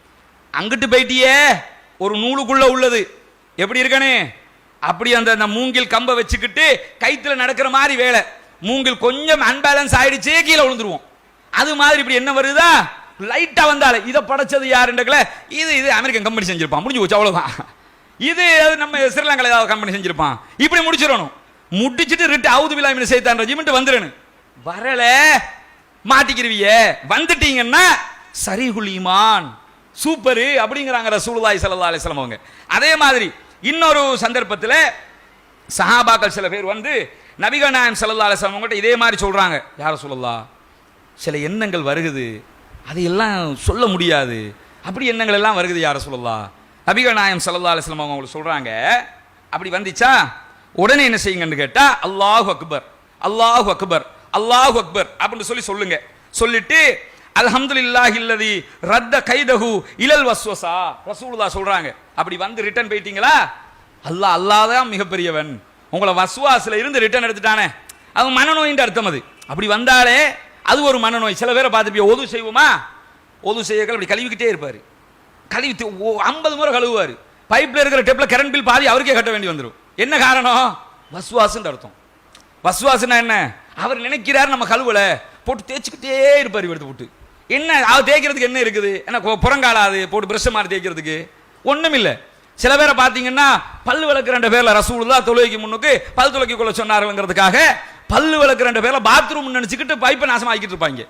அங்கிட்டு போயிட்டியே ஒரு நூலுக்குள்ள உள்ளது. எப்படி இருக்கனே? அப்படி அந்த அந்த மூங்கில் கம்பை வச்சுக்கிட்டு கைத்தில் நடக்கிற மாதிரி வேலை. மூங்கில் கொஞ்சம் அன்பேலன்ஸ் ஆயிடுச்சு கீழே விழுந்துருவோம். அது மாதிரி இப்படி என்ன வருதா? லைட்டா வந்தாலே இதை படைச்சது யாருன்றக்கல இது இது அமெரிக்கன் கம்பெனி செஞ்சிருப்பான். முடிஞ்சு போச்சு அவ்வளவுதான். இது அது நம்ம ஸ்ரீலங்கால ஏதாவது கம்பெனி செஞ்சிருப்பான். இப்படி முடிச்சிடணும். முடிச்சிட்டு ரிட்டு அவுது விழாமின் செய்தான் ரெஜிமெண்ட் வந்துடணும் வரல. மாட்டிக்கிருவிய. வந்துட்டீங்கன்னா சரி ஈமான். சூப்பரு அப்படிங்கிறாங்க ரசூலுல்லாய் சல்லா அலிஸ்லாம் அவங்க. அதே மாதிரி இன்னொரு சந்தர்ப்பத்தில் சஹாபாக்கள் சில பேர் வந்து நபிகள் நாயம் ஸல்லல்லாஹு அலைஹி அவங்ககிட்ட இதே மாதிரி சொல்கிறாங்க யாரை சொல்லலாம் சில எண்ணங்கள் வருகுது. அதையெல்லாம் சொல்ல முடியாது. அப்படி எண்ணங்கள் எல்லாம் வருகுது யாரை சொல்லலாம் நபிகள் நாயம் ஸல்லல்லாஹு அவங்க அவங்களுக்கு சொல்கிறாங்க அப்படி வந்துச்சா? உடனே என்ன செய்யுங்கன்னு கேட்டால் அல்லாஹ் அக்பர் அல்லாஹ் அக்பர் அல்லாஹ் அக்பர் அப்படின்னு சொல்லி சொல்லுங்க. சொல்லிட்டு அல்ஹம்துலில்லாஹ் இல்லதி ரத்த கைதஹு இலல் வஸ்வசா ரசூலுல்லாஹ் சொல்றாங்க. அப்படி வந்து ரிட்டர்ன் போயிட்டீங்களா? அல்லாஹ் அல்லாஹ் தான் மிகப்பெரியவன். உங்களை வசுவாசில் இருந்து ரிட்டர்ன் எடுத்துட்டானே. அது மனநோயின் அர்த்தம் அது. அப்படி வந்தாலே அது ஒரு மனநோய். சில பேரை பார்த்துப்பிய ஒது செய்வோமா? ஒது செய்யக்கள் அப்படி கழுவிக்கிட்டே இருப்பார். கழுவி ஐம்பது முறை கழுவுவார். பைப்பில் இருக்கிற டெப்பில் கரண்ட் பில் பாதி அவருக்கே கட்ட வேண்டி வந்துடும் என்ன காரணம்? வசுவாசுன்ற அர்த்தம். வசுவாசுனா என்ன? அவர் நினைக்கிறார் நம்ம கழுவல. போட்டு தேய்ச்சிக்கிட்டே இருப்பார் எடுத்து போட்டு. என்ன அவர் தேய்க்கிறதுக்கு என்ன இருக்குது? என்ன புறங்காலாது போட்டு பிரஷ் மாதிரி தேய்க்கிறதுக்கு? ஒன்றும் இல்லை சில பேரை பார்த்தீங்கன்னா பல்லு விளக்குற பேர்ல ரசூலுல்லா தொழுகைக்கு முன்னுக்கு பல் துளக்கி கொள்ள சொன்னாருங்கிறதுக்காக பல்லு ரெண்டு பேர்ல பாத்ரூம் நினைச்சுக்கிட்டு பைப்பை நாசமாக்கிட்டு இருப்பாங்க.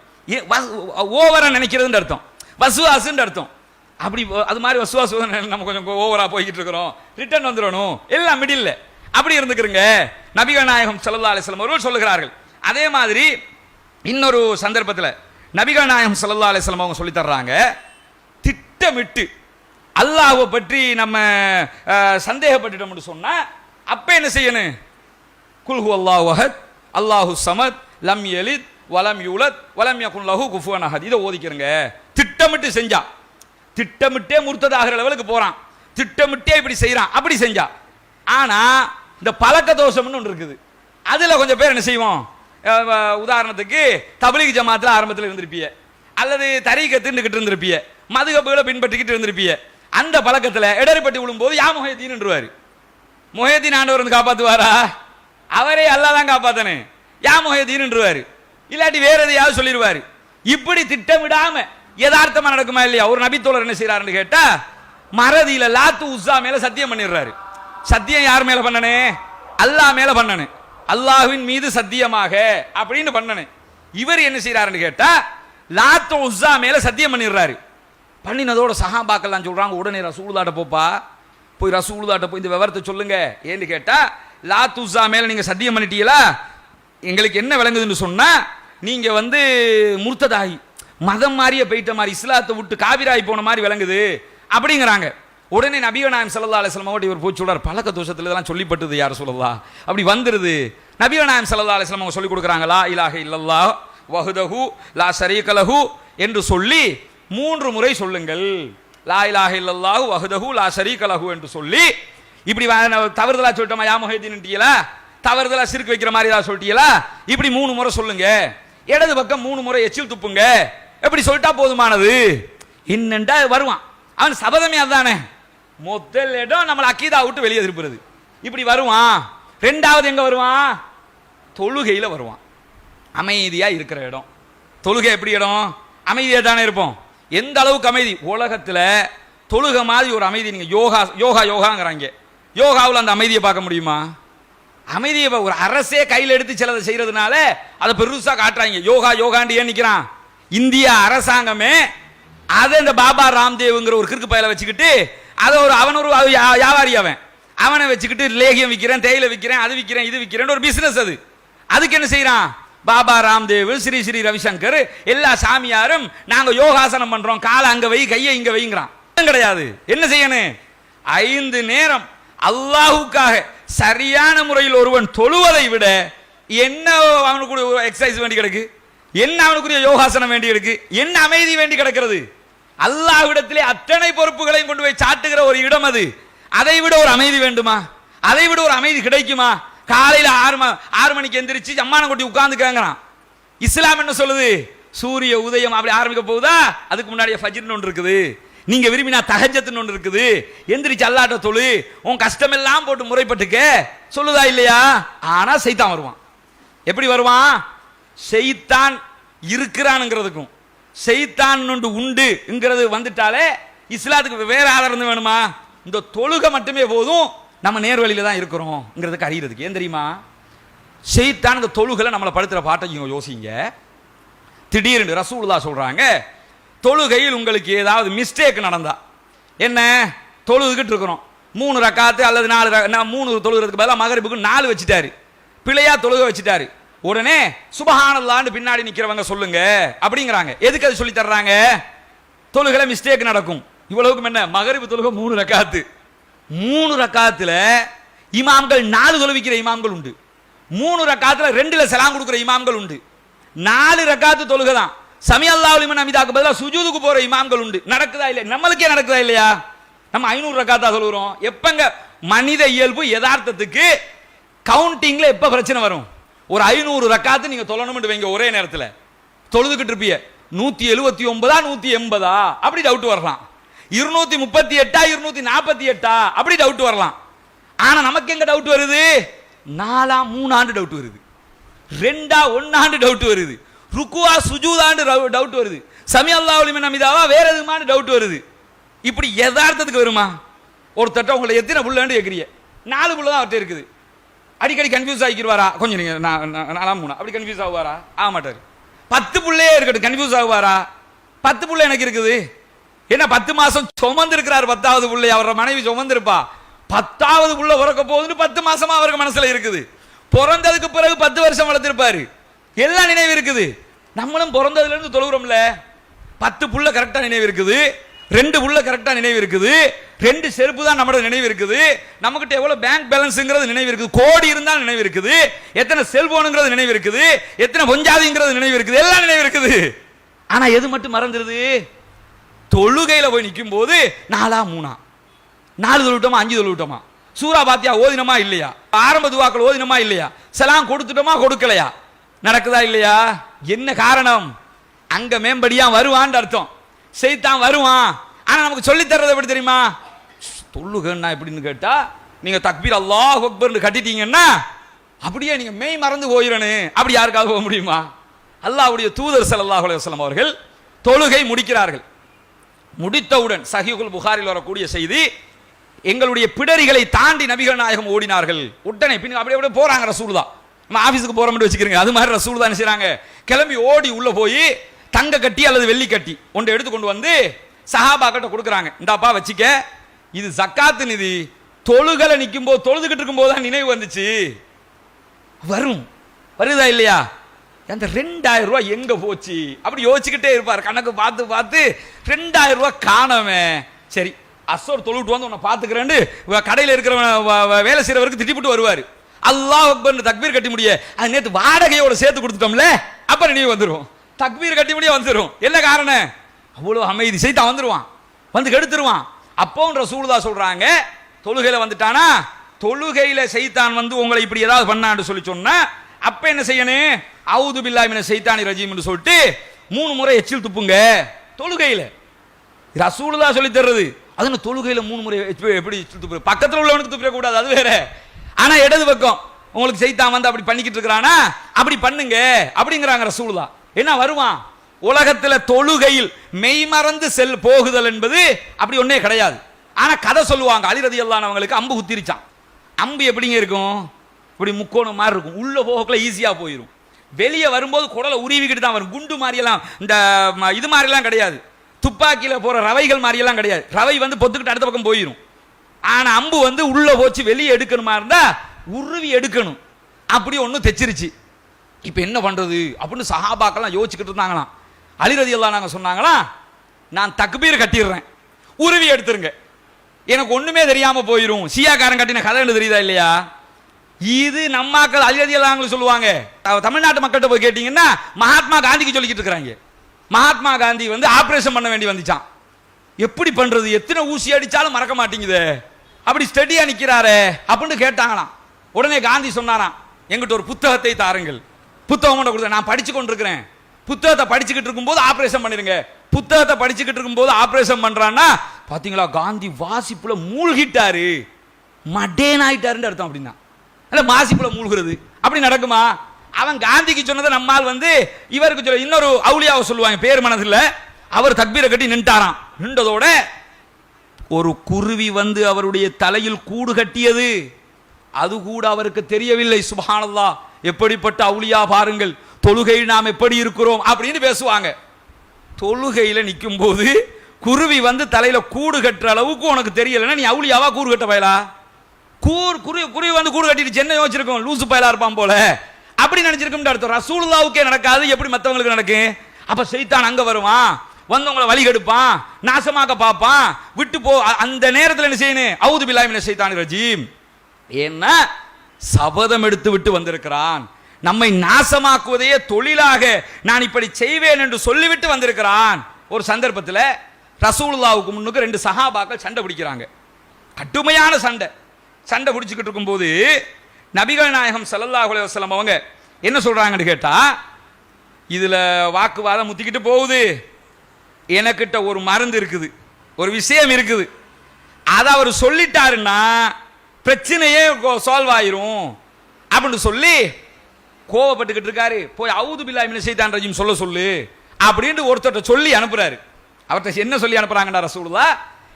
ஓவரா நினைக்கிறதுன்னு அர்த்தம். வசுவாசுன்னு அர்த்தம். அப்படி அது மாதிரி வசுவாசு நம்ம கொஞ்சம் ஓவரா போய்கிட்டு இருக்கிறோம். ரிட்டர்ன் வந்துடணும். எல்லாம் மிடில் அப்படி இருந்துக்கிறங்க. நபிகள் நாயகம் சல்லா அலிஸ்லாம் அவர்கள் சொல்லுகிறார்கள். அதே மாதிரி இன்னொரு சந்தர்ப்பத்தில் நபிகள் நாயகம் சல்லா அலிஸ்லாம் அவங்க சொல்லி தர்றாங்க திட்டமிட்டு அல்லாஹ்வை பற்றி நம்ம சந்தேகப்பட்டுட்டோம்னு சொன்னால் அப்போ என்ன செய்யணும்? குல்ஹு அல்லாஹ் வஹத் அல்லாஹு சமத் லம் எலித் வலம் யூலத் வலம் யகுன் லஹு குஃபுவன் அஹத். இதை ஓதிக்கிறங்க. திட்டமிட்டு செஞ்சா. திட்டமிட்டே முர்த்ததாகிற லெவலுக்கு போகிறான் திட்டமிட்டே இப்படி செய்கிறான் அப்படி செஞ்சா. ஆனால் இந்த பழக்க தோஷம்னு ஒன்று இருக்குது. அதில் கொஞ்சம் பேர் என்ன செய்வோம்? உதாரணத்துக்கு தபிலிக் ஜமாத்தில் ஆரம்பத்தில் இருந்திருப்பிய. அல்லது தரீக்கத்துன்னுக்கிட்டு இருந்திருப்பிய. மதுகப்புகளை பின்பற்றிக்கிட்டு இருந்திருப்பிய. அந்த பழக்கத்தில் இடறிப்பட்டு விழும்போது யா முஹைதீன்ன்றுவாரு முஹேதீன் ஆண்டவர் வந்து காப்பாற்றுவாரா அவரே அல்லாஹ் தான் காப்பாத்தனே. யா முஹைதீன்ன்றுவாரு இல்லாட்டி வேற எதையாவது சொல்லிடுவார் இப்படி திட்டமிடாம யதார்த்தமாக நடக்குமா இல்லையா? ஒரு நபித்தோழர் என்ன செய்யறாருன்னு கேட்டா மறதியில லாத்து உஸ்ஸா மேல சத்தியம் பண்ணிடுறாரு. சத்தியம் யார் மேல பண்ணனே? அல்லாஹ் மேல பண்ணனு. அல்லாஹுவின் மீது சத்தியமாக அப்படின்னு பண்ணனு. இவர் என்ன செய்யறாருன்னு கேட்டா லாத்து உஸ்ஸா மேல சத்தியம் பண்ணிடுறாரு. பண்ணினதோட சஹாபாக்கெல்லாம் சொல்கிறாங்க உடனே ரசூலுதாட்ட போப்பா. போய் ரசூலுதாட்ட போய் இந்த விவரத்தை சொல்லுங்க. ஏன்னு கேட்டால் லா துஸா மேலே நீங்கள் சத்தியம் பண்ணிட்டீங்களா? எங்களுக்கு என்ன விளங்குதுன்னு சொன்னால் நீங்கள் வந்து முர்த்ததாகி மதம் மாறிய போயிட்ட மாதிரி இஸ்லாத்தை விட்டு காவிராய் போன மாதிரி விளங்குது. அப்படிங்கிறாங்க. உடனே நபியநாயம் சல்லா ஸல்லல்லாஹு அலைஹி இவர் போய் சொல்றார் பழக்க தோஷத்தில் இதெல்லாம் சொல்லிப்பட்டது யார் சொல்லலாம் அப்படி வந்துருது. நபிகள் நாயம் அலிஸ்லாம் அவங்க சொல்லி கொடுக்குறாங்களா இலாக இல்லல்லா வஹுதஹு லா சரீகலஹு என்று சொல்லி மூன்று முறை சொல்லுங்கள். லா இலாஹ இல்லல்லாஹு வஹுதஹு லா ஷரீக லஹு என்று சொல்லி இப்படி தவறுதலாக தவறுதலா சொல்லிட்டோமா யா முஹைதீன்ட்டீங்களா தவறுதலா சிறுக்கு வைக்கிற மாதிரி ஏதாவது சொல்லிட்டீங்களா? இப்படி மூணு முறை சொல்லுங்க. இடது பக்கம் மூணு முறை எச்சில் துப்புங்க. எப்படி சொல்லிட்டா போதுமானது. என்னண்டா வருவான். அவன் சபதமே அதுதானே முதல் இடம் நம்மளை அக்கீதா விட்டு வெளியே திருப்புறது. இப்படி வருவான். ரெண்டாவது எங்க வருவான்? தொழுகையில் வருவான். அமைதியாக இருக்கிற இடம். தொழுகை எப்படி இடம்? அமைதியாக தானே இருப்போம். எந்த அளவுக்கு அமைதி? உலகத்தில் தொழுகை மாதிரி ஒரு அமைதி நீங்கள் யோகா யோகா யோகாங்கிறாங்க. யோகாவில் அந்த அமைதியை பார்க்க முடியுமா? அமைதியை ஒரு அரசே கையில் எடுத்து சிலதை செய்கிறதுனால அதை பெருசாக காட்டுறாங்க. யோகா யோகாண்டியே நிற்கிறான் இந்தியா இந்திய அரசாங்கமே அதை இந்த பாபா ராம்தேவ்ங்கிற ஒரு கிறுக்கு பயலை வச்சுக்கிட்டு அதை ஒரு அவன் ஒரு யா- வியாபாரி அவன். அவனை வச்சுக்கிட்டு லேகியம் விற்கிறேன் தேயிலை விற்கிறேன் அது விற்கிறேன் இது விற்கிறேன் ஒரு பிஸ்னஸ் அது. அதுக்கு என்ன செய்கிறான் பாபா ராம்தேவ் ஸ்ரீ ஸ்ரீ ரவிசங்கர் எல்லா சாமியாரும் நாங்கள் யோகாசனம் பண்ணுறோம் காலை அங்கே வை கையை இங்கே வைங்கிறான். கிடையாது. என்ன செய்யணும்? ஐந்து நேரம் அல்லாஹுக்காக சரியான முறையில் ஒருவன் தொழுவதை விட என்ன அவனுக்கு எக்ஸசைஸ் வேண்டி கிடக்கு? என்ன அவனுக்குரிய யோகாசனம் வேண்டி இருக்கு என்ன அமைதி வேண்டி கிடக்கிறது? அல்லாஹ்விடத்திலே அத்தனை பொறுப்புகளையும் கொண்டு போய் சாட்டுகிற ஒரு இடம் அது. அதை விட ஒரு அமைதி வேண்டுமா? அதை விட ஒரு அமைதி கிடைக்குமா? காலையில் ஆறு ஆறு மணிக்கு எந்திரிச்சு ஜம்மானம் கொட்டி உட்காந்துக்கிறாங்கிறான் இஸ்லாம் என்ன சொல்லுது? சூரிய உதயம் அப்படி ஆரம்பிக்க போகுதா? அதுக்கு முன்னாடியே ஃபஜ்ர்னு ஒன்று இருக்குது. நீங்க விரும்பினா தகஜத்துன்னு ஒன்று இருக்குது. எந்திரிச்சு அல்லாட்ட தொழு. உன் கஷ்டமெல்லாம் போட்டு முறைப்பட்டுக்க. சொல்லுதா இல்லையா? ஆனா சைத்தான் வருவான். எப்படி வருவான்? செய்தான் இருக்கிறானுங்கிறதுக்கும். செய்தான் உண்டு உண்டுங்கிறது வந்துட்டாலே இஸ்லாத்துக்கு வேற ஆதாரம் வேணுமா? இந்த தொழுகை மட்டுமே போதும். நம்ம நேர்வழியில் தான் இருக்கிறோங்கிறதுக்கு அறிகிறதுக்கு ஏன் தெரியுமா? செய்தான் இந்த தொழுகளை நம்மளை படுத்துகிற பாட்டை யோசிங்க. திடீர்னு ரசூலுல்லா சொல்கிறாங்க தொழுகையில் உங்களுக்கு ஏதாவது மிஸ்டேக் நடந்தா. என்ன? தொழுதுகிட்டு இருக்கிறோம். மூணு ரக்காத்து அல்லது நாலு நான் மூணு தொழுகிறதுக்கு பதிலாக மகரிப்புக்கு நாலு வச்சுட்டாரு. பிழையா தொழுக வச்சுட்டாரு. உடனே சுபஹானல்லான்னு பின்னாடி நிற்கிறவங்க சொல்லுங்க. அப்படிங்கிறாங்க. எதுக்கு அது சொல்லி தர்றாங்க? தொழுகளை மிஸ்டேக் நடக்கும். இவ்வளவுக்கும் என்ன? மகரிப்பு தொழுகை மூணு ரக்காத்து. மூணு ரக்காத்தில் இமாம்கள் நாலு தொழுவிக்கிற இமாம்கள் உண்டு. மூணு ரக்காத்தில் ரெண்டில் சலாம் கொடுக்குற இமாம்கள் உண்டு. நாலு ரக்காத்து தொழுகை தான். சமி அல்லாவுலிமன் அமிதாக்கு பதிலாக சுஜூதுக்கு போகிற இமாம்கள் உண்டு. நடக்குதா இல்லையா? நம்மளுக்கே நடக்குதா இல்லையா? நம்ம ஐநூறு ரக்காத்தா சொல்லுகிறோம் எப்பங்க? மனித இயல்பு யதார்த்தத்துக்கு கவுண்டிங்கில் எப்போ பிரச்சனை வரும்? ஒரு ஐநூறு ரக்காத்து நீங்கள் தொழணும்னு வைங்க ஒரே நேரத்தில். தொழுதுகிட்டு இருப்பிய. நூற்றி எழுபத்தி ஒன்பதா நூற்றி எண்பதா? அப்படி டவுட் வரலாம். இருநூத்தி முப்பத்தி எட்டா இருநூத்தி நாற்பத்தி எட்டா? அப்படி டவுட் வரலாம். ஆனா நமக்கு எங்க டவுட் வருது? நாலா மூணாண்டு டவுட் வருது. ரெண்டா ஒன்னாண்டு டவுட் வருது. ருக்குவா சுஜூதாண்டு டவுட் வருது. சமி அல்லாஹ் ஒளிமன் அமிதாவா வேற எதுமான்னு டவுட் வருது. இப்படி யதார்த்தத்துக்கு வருமா? ஒருத்தட்ட உங்களை எத்தனை புள்ளன்னு கேட்குறீங்க நாலு புள்ள தான் அவர்கிட்ட இருக்குது. அடிக்கடி கன்ஃபியூஸ் ஆகிக்கிடுவாரா? கொஞ்சம் நீங்கள் நான் நாலாம் மூணா. அப்படி கன்ஃபியூஸ் ஆகுவாரா? ஆக மாட்டார் பத்து புள்ளையே இருக்கட்டும் கன்ஃபியூஸ் ஆகுவாரா? பத்து புள்ள எனக்கு இருக்குது. ஏன்னா பத்து மாசம் சுமந்திருக்கிறார் பத்தாவது புள்ளை அவரோட மனைவி சுமந்திருப்பா. பத்தாவது புள்ள பிறக்க போகுதுன்னு பத்து மாசமா அவருக்கு மனசுல இருக்குது. பிறந்ததுக்கு பிறகு பத்து வருஷம் வளர்த்திருப்பாரு. எல்லாம் நினைவு இருக்குது. நம்மளும் பிறந்ததுல இருந்து தொழுகிறோம்ல. பத்து புள்ள கரெக்டா நினைவு இருக்குது. ரெண்டு புள்ள கரெக்டா நினைவு இருக்குது. ரெண்டு செருப்பு தான் நம்மளோட நினைவு இருக்குது. நம்மகிட்ட எவ்வளவு பேங்க் பேலன்ஸ்ங்கிறது நினைவு இருக்குது. கோடி இருந்தால் நினைவு இருக்குது. எத்தனை செல்போனுங்கிறது நினைவு இருக்குது. எத்தனை பொஞ்சாதிங்கிறது நினைவு இருக்குது. எல்லாம் நினைவு இருக்குது. ஆனா எது மட்டும் மறந்துருது? தொழுகையில் போய் நிற்கும் போது நாலா மூணா. நாலு தொழுவிட்டோமா அஞ்சு தொழுவிட்டோமா? சூரா பாத்தியா ஓதினமா இல்லையா? ஆரம்ப துவாக்கள் ஓதினமா இல்லையா? செலாம் கொடுத்துட்டோமா கொடுக்கலையா? நடக்குதா இல்லையா? என்ன காரணம்? அங்க மேம்படியா வருவான்னு அர்த்தம். செய்தான் வருவான். ஆனா நமக்கு சொல்லி தர்றது எப்படி தெரியுமா? தொழுகன்னா எப்படின்னு கேட்டா நீங்க தக்பீர் அல்லாஹ் அக்பர்னு கட்டிட்டீங்கன்னா அப்படியே நீங்க மெய் மறந்து போயிடணு அப்படி யாருக்காவது போக முடியுமா? அல்லாஹ்வுடைய தூதர் ஸல்லல்லாஹு அலைஹி அவர்கள் தொழுகை முடிக்கிறார்கள். முடித்தவுடன் சஹிகுல் புகாரில் வரக்கூடிய செய்தி எங்களுடைய பிடரிகளை தாண்டி நபிகள் நாயகம் ஓடினார்கள். உடனே பின் அப்படியே அப்படியே போறாங்க தான் நம்ம ஆபீஸுக்கு போறோம்னு வச்சுக்கிறீங்க. அது மாதிரி ரசூல் தான் செய்றாங்க? கிளம்பி ஓடி உள்ள போய் தங்க கட்டி அல்லது வெள்ளி கட்டி ஒன்று எடுத்து கொண்டு வந்து சஹாபாக்கிட்ட கொடுக்குறாங்க. இந்தாப்பா வச்சுக்க. இது ஜக்காத்து நிதி. தொழுகலை நிற்கும் போது தொழுதுகிட்டு இருக்கும் போது தான் நினைவு வந்துச்சு. வரும். வருதா இல்லையா? அந்த ரெண்டாயிரம் ரூபா எங்க போச்சு? அப்படி யோசிச்சுக்கிட்டே இருப்பார். கணக்கு பார்த்து பார்த்து ரெண்டாயிரம் ரூபா காணாமே. சரி அசோர் தொழுட்டு வந்து உன்னை பார்த்துக்கிறேன்னு கடையில் இருக்கிறவன் வ- வேலை செய்யறவருக்கு திட்டிப்புட்டு வருவார். அல்லாஹ் அக்பர்னு தக்பீர் கட்டி முடிய அது நேற்று வாடகையோட சேர்த்து கொடுத்துட்டோம்ல அப்புறம் நீ வந்துடும் தக்பீர் கட்டி முடிய வந்துடும் என்ன காரணம்? அவ்வளோ அமைதி. செய்தான் வந்துடுவான் வந்து கெடுத்துருவான். அப்போவும் ரசூலுதா சொல்கிறாங்க தொழுகையில் வந்துட்டானா? தொழுகையில் செய்தான் வந்து உங்களை இப்படி ஏதாவது பண்ணான்னு சொல்லி சொன்னால் அப்போ என்ன செய்யணும்? அவுது பில்லாமின சைத்தானி ரஜீம் என்று சொல்லிட்டு மூணு முறை எச்சில் துப்புங்க. தொழுகையில். ரசூலுதா சொல்லி தர்றது. அதுன்னு தொழுகையில் மூணு முறை எப்படி- எச்சில் துப்புற பக்கத்தில் உள்ளவனுக்கு துப்பிட கூடாது அது வேற. ஆனால் இடது பக்கம் உங்களுக்கு செய்தான் வந்து அப்படி பண்ணிக்கிட்டு இருக்கிறானா? அப்படி பண்ணுங்க அப்படிங்கிறாங்க ரசூலுதா என்ன வருவான் உலகத்தில் தொழுகையில் மெய்மறந்து செல் போகுதல் என்பது அப்படி ஒன்றே கிடையாது. ஆனால் கதை சொல்லுவாங்க அலிரதி அவங்களுக்கு அம்பு குத்திரிச்சான் அம்பு எப்படிங்க இருக்கும்? இப்படி முக்கோணம் மாதிரி இருக்கும். உள்ள போகக்குள்ள ஈஸியாக போயிடும் வெளியே வரும்போது குடலை உருவிக்கிட்டு தான் வரும். குண்டு மாதிரியெல்லாம் இந்த இது மாதிரிலாம் கிடையாது. துப்பாக்கியில் போகிற ரவைகள் மாதிரியெல்லாம் கிடையாது. ரவை வந்து பொத்துக்கிட்டு அடுத்த பக்கம் போயிடும் ஆனால் அம்பு வந்து உள்ளே போச்சு வெளியே எடுக்கணுமா இருந்தால் உருவி எடுக்கணும். அப்படி ஒன்றும் தைச்சிருச்சு. இப்போ என்ன பண்ணுறது அப்படின்னு சஹாபாக்கெல்லாம் யோசிச்சுக்கிட்டு இருந்தாங்களாம். அலிரதி எல்லாம் நாங்கள் சொன்னாங்களா நான் தக்குபீர் கட்டிடுறேன். உருவி எடுத்துருங்க. எனக்கு ஒன்றுமே தெரியாமல் போயிடும் சியாக்காரன் கட்டின கதை என்ன தெரியுதா இல்லையா? இது நம்மாக்கள் அலிரதி எல்லாம் சொல்லுவாங்க. தமிழ்நாட்டு மக்கள்கிட்ட போய் கேட்டீங்கன்னா மகாத்மா காந்திக்கு சொல்லிக்கிட்டு இருக்கிறாங்க. மகாத்மா காந்தி வந்து ஆப்ரேஷன் பண்ண வேண்டி வந்துச்சான் எப்படி பண்ணுறது எத்தனை ஊசி அடித்தாலும் மறக்க மாட்டேங்குதே. அப்படி ஸ்டடியாக நிற்கிறாரே அப்படின்னு கேட்டாங்களாம். உடனே காந்தி சொன்னாராம் எங்கிட்ட ஒரு புத்தகத்தை தாருங்கள். புத்தகம் கொண்டு கொடுத்த நான் படித்து கொண்டிருக்கிறேன். புத்தகத்தை படிச்சுக்கிட்டு இருக்கும்போது ஆப்ரேஷன் பண்ணிடுங்க. புத்தகத்தை படிச்சுக்கிட்டு இருக்கும்போது ஆப்ரேஷன் பண்ணுறான்னா பார்த்தீங்களா காந்தி வாசிப்பில் மூழ்கிட்டாரு. மடேன் ஆயிட்டாருன்னு அர்த்தம் அப்படின்னா. அந்த மாசிப்புல மூழ்கிறது. அப்படி நடக்குமா? அவன் காந்திக்கு சொன்னதை நம்மால் வந்து இவருக்கு சொல்ல இன்னொரு அவுளியாவை சொல்லுவாங்க பேர் மனதில் அவர் தக்பீரை கட்டி நின்ட்டாராம். நின்றதோட ஒரு குருவி வந்து அவருடைய தலையில் கூடு கட்டியது. அது கூட அவருக்கு தெரியவில்லை சுபஹானல்லா எப்படிப்பட்ட அவுளியா பாருங்கள் தொழுகையில் நாம் எப்படி இருக்கிறோம் அப்படின்னு பேசுவாங்க. தொழுகையில் நிற்கும் போது குருவி வந்து தலையில் கூடு கட்டுற அளவுக்கு உனக்கு தெரியலைன்னா நீ அவுளியாவா கூடு கட்ட பயலா? கூர் குருவி குருவி வந்து கூடு கட்டிட்டு சென்னை யோசிச்சிருக்கோம் லூசு பயலா இருப்பான் போல. அப்படி நினைச்சிருக்கும் அர்த்தம். ரசூலுல்லாவுக்கே நடக்காது எப்படி மற்றவங்களுக்கு நடக்கும் அப்ப செய்தான் அங்க வருவான் வந்தவங்கள வழி கெடுப்பான் நாசமாக்க பார்ப்பான் விட்டு போ அந்த நேரத்தில் என்ன செய்யணும் அவுது பிலாமின செய்தான் ரஜீம். ஏன்னா சபதம் எடுத்து விட்டு வந்திருக்கிறான். நம்மை நாசமாக்குவதையே தொழிலாக நான் இப்படி செய்வேன் என்று சொல்லிவிட்டு வந்திருக்கிறான். ஒரு சந்தர்ப்பத்தில் ரசூலுல்லாவுக்கு முன்னுக்கு ரெண்டு சஹாபாக்கள் சண்டை பிடிக்கிறாங்க. கடுமையான சண்டை. சண்டை பிடிச்சிக்கிட்டு இருக்கும்போது நபிகள் நாயகம் ஸல்லல்லாஹு அலைஹி அவங்க என்ன சொல்கிறாங்கன்னு கேட்டால் இதில் வாக்குவாதம் முத்திக்கிட்டு போகுது. எனக்கிட்ட ஒரு மருந்து இருக்குது. ஒரு விஷயம் இருக்குது. அதை அவர் சொல்லிட்டாருன்னா பிரச்சனையே சால்வ் ஆயிரும். அப்படின்னு சொல்லி கோவப்பட்டுக்கிட்டு இருக்காரு. போய் அவுது பில்லா மின செய்தான் சொல்ல சொல்லு. அப்படின்ட்டு ஒருத்தர்கிட்ட சொல்லி அனுப்புறாரு. அவர்கிட்ட என்ன சொல்லி அனுப்புறாங்கடா ரசூலுல்லா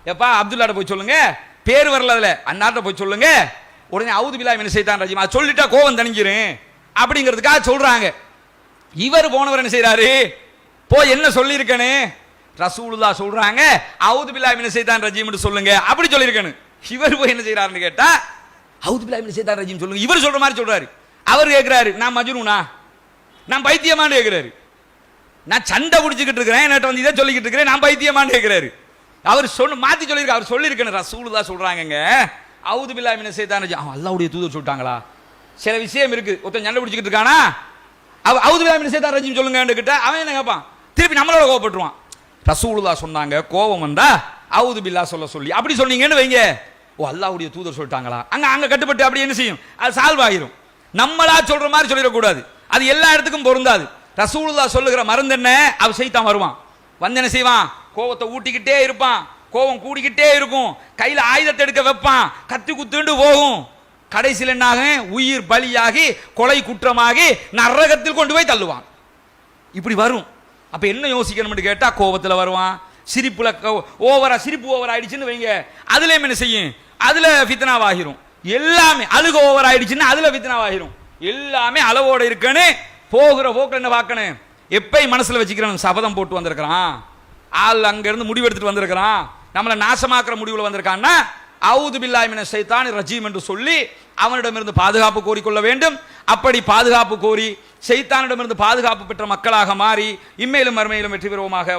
எப்பா அப்துல்லாட்ட போய் சொல்லுங்க. பேர் வரல அதில். அந்நாட்டை போய் சொல்லுங்க. உடனே அவுது பிலா என்ன செய்தான் ரஜிமா சொல்லிட்டா கோவம் தணிஞ்சிரும். அப்படிங்கிறதுக்காக சொல்றாங்க. இவர் போனவர் என்ன செய்கிறாரு போய் என்ன சொல்லியிருக்கனே? ரசூலுல்லா சொல்றாங்க. அவுது பிலா என்ன செய்தான் ரஜீம்னு சொல்லுங்க. அப்படி சொல்லியிருக்கணும் இவர் போய் என்ன செய்கிறாருன்னு கேட்டா அவுது பிலா என்ன செய்தான் ரஜிம் சொல்லுங்க. இவர் சொல்ற மாதிரி சொல்றாரு. அவர் கேட்கிறாரு நான் மஜ்னூனா? நான் பைத்தியமான்னு கேட்கிறாரு நான் சண்டை பிடிச்சிக்கிட்டு இருக்கிறேன். என்கிட்ட வந்து இதை சொல்லிக்கிட்டு இருக்கிறேன். நான் பைத்தியமான்னு கேட்கிறாரு அவர் சொன்ன மாத்தி சொல்லியிருக்க அவர் சொல்லியிருக்கேன் சொல்லியிருக்கணும் தான் சொல்கிறாங்கங்க அவுது பில்லா மின சேத்தான அவன் அல்லாவுடைய தூதர் சொல்லிட்டாங்களா? சில விஷயம் இருக்கு. ஒருத்தன் சண்டை பிடிச்சிக்கிட்டு இருக்கானா? அவ அவுது பில்லா மின சேத்தான் ரஜீம் சொல்லுங்கன்னு கிட்ட அவன் என்ன கேட்பான் திருப்பி நம்மளோட கோவப்பட்டுருவான். ரசூலுல்லா சொன்னாங்க கோபம் வந்தா அவுது பில்லா சொல்ல சொல்லி. அப்படி சொன்னீங்கன்னு வைங்க. ஓ அல்லாவுடைய தூதர் சொல்லிட்டாங்களா? அங்கே அங்கே கட்டுப்பட்டு அப்படி என்ன செய்யும்? அது சால்வ் ஆகிரும். நம்மளா சொல்ற மாதிரி சொல்லிடக்கூடாது. அது எல்லா இடத்துக்கும் பொருந்தாது. ரசூலுல்லா சொல்லுகிற மருந்து என்ன? அவ செய்தான் வருவான். வந்து என்ன செய்வான்? கோவத்தை ஊட்டிக்கிட்டே இருப்பான். கோவம் கூடிக்கிட்டே இருக்கும். கையில் ஆயுதத்தை எடுக்க வைப்பான். கத்தி குத்துண்டு போகும். கடைசியில் என்னாகும் உயிர் பலியாகி கொலை குற்றமாகி நரகத்தில் கொண்டு போய் தள்ளுவான். இப்படி வரும். அப்போ என்ன யோசிக்கணும்னு கேட்டால் கோபத்தில் வருவான். சிரிப்பில் கோ- ஓவரா சிரிப்பு ஓவர் ஆயிடுச்சுன்னு வைங்க. அதுல என்ன செய்யும்? அதில் ஃபித்னாவாகிரும் எல்லாமே அழுக ஓவர் ஆயிடுச்சுன்னா அதில் ஃபித்னாவாகிரும் எல்லாமே அளவோடு இருக்குன்னு போகிற போக்கில் என்ன பார்க்கணும்? எப்பயும் மனசில் வச்சுக்கிறேன் சபதம் போட்டு வந்திருக்கிறான். ஆள் அங்கிருந்து முடிவு எடுத்துட்டு வந்திருக்கிறான். நம்மளை நாசமாக்குற முடிவில் வந்திருக்கான்னா அவுது பில்லாமின சைத்தான் ரஜீம் என்று சொல்லி அவனிடமிருந்து பாதுகாப்பு கோரிக்கொள்ள வேண்டும். அப்படி பாதுகாப்பு கோரி செய்தானிடமிருந்து பாதுகாப்பு பெற்ற மக்களாக மாறி இம்மையிலும் மறுமையிலும் வெற்றி பெறுவோமாக.